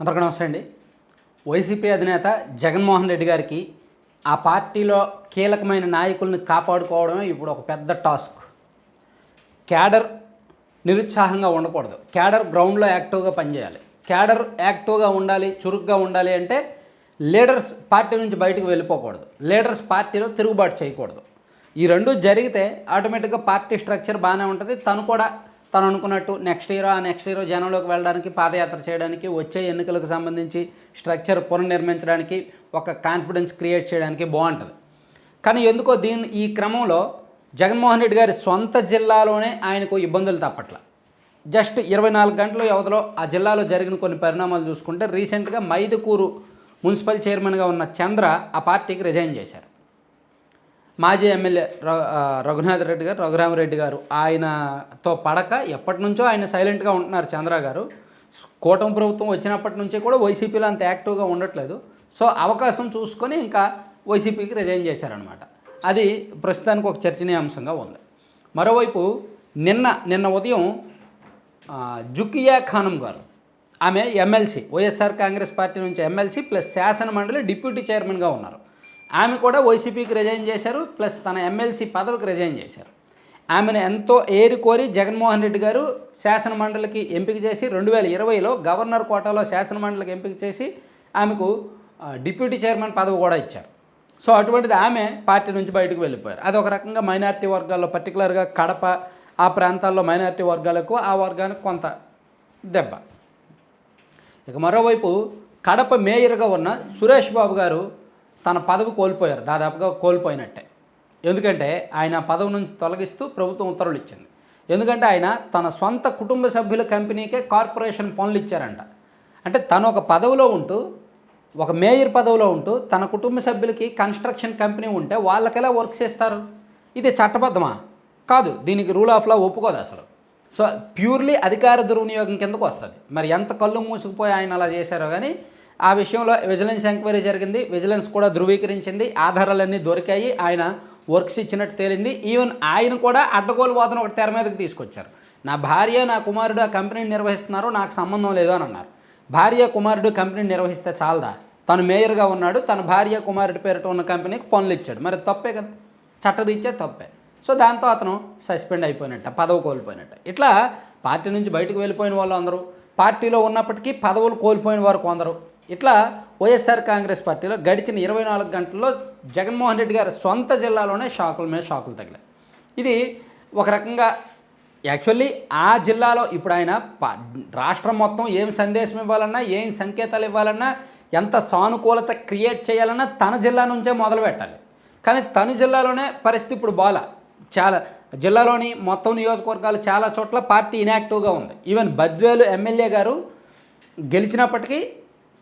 అందరికీ నమస్తే అండి. వైసీపీ అధినేత జగన్మోహన్ రెడ్డి గారికి ఆ పార్టీలో కీలకమైన నాయకుల్ని కాపాడుకోవడమే ఇప్పుడు ఒక పెద్ద టాస్క్. క్యాడర్ నిరుత్సాహంగా ఉండకూడదు. క్యాడర్ గ్రౌండ్లో యాక్టివ్గా పనిచేయాలి. క్యాడర్ యాక్టివ్గా ఉండాలి చురుగ్గా ఉండాలి అంటే లీడర్స్ పార్టీ నుంచి బయటకు వెళ్ళిపోకూడదు. లీడర్స్ పార్టీలో తిరుగుబాటు చేయకూడదు. ఈ రెండు జరిగితే ఆటోమేటిక్గా పార్టీ స్ట్రక్చర్ బాగానే ఉంటుంది. తను కూడా తను అనుకున్నట్టు నెక్స్ట్ ఇయర్ ఆ నెక్స్ట్ ఇయర్ జనంలోకి వెళ్ళడానికి పాదయాత్ర చేయడానికి వచ్చే ఎన్నికలకు సంబంధించి స్ట్రక్చర్ పునర్నిర్మించడానికి ఒక కాన్ఫిడెన్స్ క్రియేట్ చేయడానికి బాగుంటుంది. కానీ ఎందుకో దీని ఈ క్రమంలో జగన్మోహన్ రెడ్డి గారి సొంత జిల్లాలోనే ఆయనకు ఇబ్బందులు తప్పట్ల. జస్ట్ ఇరవై నాలుగు గంటల వ్యవధిలో ఆ జిల్లాలో జరిగిన కొన్ని పరిణామాలు చూసుకుంటే రీసెంట్గా మైదుకూరు మున్సిపల్ చైర్మన్గా ఉన్న చంద్ర ఆ పార్టీకి రిజైన్ చేశారు. మాజీ ఎమ్మెల్యే రఘునాథ్ రెడ్డి గారు రఘురామరెడ్డి గారు ఆయనతో పడక ఎప్పటి నుంచో ఆయన సైలెంట్గా ఉంటున్నారు చంద్ర గారు. కూటమి ప్రభుత్వం వచ్చినప్పటి నుంచి కూడా వైసీపీలో అంత యాక్టివ్గా ఉండట్లేదు. సో అవకాశం చూసుకొని ఇంకా వైసీపీకి రిజైన్ చేశారనమాట అది ప్రస్తుతానికి ఒక చర్చనీయాంశంగా ఉంది. మరోవైపు నిన్న నిన్న ఉదయం జుకియా ఖానం గారు ఆమె ఎమ్మెల్సీ వైఎస్ఆర్ కాంగ్రెస్ పార్టీ నుంచి ఎమ్మెల్సీ ప్లస్ శాసన మండలి డిప్యూటీ చైర్మన్గా ఉన్నారు. ఆమె కూడా వైసీపీకి రిజైన్ చేశారు ప్లస్ తన ఎమ్మెల్సీ పదవికి రిజైన్ చేశారు. ఆమెను ఎంతో ఏరి కోరి జగన్మోహన్ రెడ్డి గారు శాసన మండలికి ఎంపిక చేసి రెండు వేల ఇరవైలో గవర్నర్ కోటాలో శాసన మండలికి ఎంపిక చేసి ఆమెకు డిప్యూటీ చైర్మన్ పదవి కూడా ఇచ్చారు. సో అటువంటిది ఆమె పార్టీ నుంచి బయటకు వెళ్ళిపోయారు. అది ఒక రకంగా మైనారిటీ వర్గాల్లో పర్టికులర్గా కడప ఆ ప్రాంతాల్లో మైనారిటీ వర్గాలకు ఆ వర్గానికి కొంత దెబ్బ. ఇక మరోవైపు కడప మేయర్గా ఉన్న సురేష్ బాబు గారు తన పదవి కోల్పోయారు దాదాపుగా కోల్పోయినట్టే. ఎందుకంటే ఆయన పదవి నుంచి తొలగిస్తూ ప్రభుత్వం ఉత్తర్వులు ఇచ్చింది. ఎందుకంటే ఆయన తన సొంత కుటుంబ సభ్యుల కంపెనీకే కార్పొరేషన్ పనులు ఇచ్చారంట. అంటే తను ఒక పదవిలో ఉంటూ ఒక మేయర్ పదవిలో ఉంటూ తన కుటుంబ సభ్యులకి కన్స్ట్రక్షన్ కంపెనీ ఉంటే వాళ్ళకెలా వర్క్ చేస్తారు? ఇది చట్టబద్ధమా? కాదు దీనికి రూల్ ఆఫ్ లా ఒప్పుకోదు అసలు. సో ప్యూర్లీ అధికార దుర్వినియోగం కిందకు వస్తుంది. మరి ఎంత కళ్ళు మూసుకుపోయి ఆయన అలా చేశారో కానీ ఆ విషయంలో విజిలెన్స్ ఎంక్వైరీ జరిగింది. విజిలెన్స్ కూడా ధృవీకరించింది. ఆధారాలన్నీ దొరికాయి. ఆయన వర్క్స్ ఇచ్చినట్టు తేలింది. ఈవెన్ ఆయన కూడా అడ్డగోలు వాదన ఒకటి తెర మీదకి తీసుకొచ్చారు. నా భార్య నా కుమారుడు ఆ కంపెనీని నిర్వహిస్తున్నారు. నాకు సంబంధం లేదు అని అన్నారు. భార్య కుమారుడు కంపెనీని నిర్వహిస్తే చాలదా? తను మేయర్గా ఉన్నాడు. తన భార్య కుమారుడి పేరిట ఉన్న కంపెనీకి పనులు ఇచ్చాడు. మరి తప్పే కదా? చట్టరీత్యా తప్పే. సో దాంతో అతను సస్పెండ్ అయిపోయినట్ట పదవి కోల్పోయినట్ట. ఇట్లా పార్టీ నుంచి బయటకు వెళ్ళిపోయిన వాళ్ళు అందరూ పార్టీలో ఉన్నప్పటికీ పదవులు కోల్పోయిన వారు కొందరు. ఇట్లా వైఎస్ఆర్ కాంగ్రెస్ పార్టీలో గడిచిన ఇరవై నాలుగు గంటల్లో జగన్మోహన్ రెడ్డి గారి సొంత జిల్లాలోనే షాకుల మీద షాకులు తగిలాయి. ఇది ఒక రకంగా యాక్చువల్లీ ఆ జిల్లాలో ఇప్పుడు ఆయన ప- రాష్ట్రం మొత్తం ఏం సందేశం ఇవ్వాలన్నా ఏం సంకేతాలు ఇవ్వాలన్నా ఎంత సానుకూలత క్రియేట్ చేయాలన్నా తన జిల్లా నుంచే మొదలు పెట్టాలి. కానీ తన జిల్లాలోనే పరిస్థితి ఇప్పుడు బాల చాలా జిల్లాలోని మొత్తం నియోజకవర్గాలు చాలా చోట్ల పార్టీ ఇనాక్టివ్గా ఉంది. ఈవెన్ బద్వేలు ఎమ్మెల్యే గారు గెలిచినప్పటికీ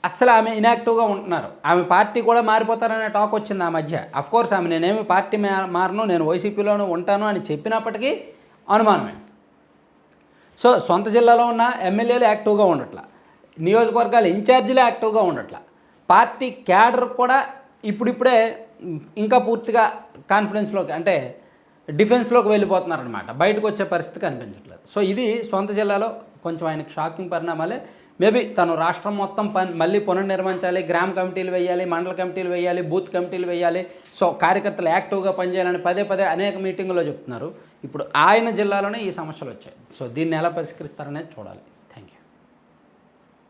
అస్సలు ఆమె ఇనాక్టివ్గా ఉంటున్నారు. ఆమె పార్టీ కూడా మారిపోతారనే టాక్ వచ్చింది ఆ మధ్య. కోర్స్ ఆమె నేనేమి పార్టీ మారను నేను వైసీపీలోనే ఉంటాను అని చెప్పినప్పటికీ అనుమానమే. సో సొంత జిల్లాలో ఉన్న ఎమ్మెల్యేలు యాక్టివ్గా ఉండట్ల. నియోజకవర్గాల ఇన్ఛార్జీలు యాక్టివ్గా ఉండట్ల. పార్టీ క్యాడర్ కూడా ఇప్పుడిప్పుడే ఇంకా పూర్తిగా కాన్ఫిడెన్స్లోకి అంటే డిఫెన్స్లోకి వెళ్ళిపోతున్నారనమాట బయటకు వచ్చే పరిస్థితి కనిపించట్లేదు. సో ఇది సొంత జిల్లాలో కొంచెం ఆయనకు షాకింగ్ పరిణామాలే. మేబీ తను రాష్ట్రం మొత్తం పని మళ్ళీ పునర్నిర్మించాలి గ్రామ కమిటీలు వేయాలి మండల కమిటీలు వేయాలి బూత్ కమిటీలు వేయాలి. సో కార్యకర్తలు యాక్టివ్గా పనిచేయాలని పదే పదే అనేక మీటింగుల్లో చెప్తున్నారు. ఇప్పుడు ఆయన జిల్లాలోనే ఈ సమస్యలు వచ్చాయి. సో దీన్ని ఎలా పరిష్కరిస్తారనేది చూడాలి.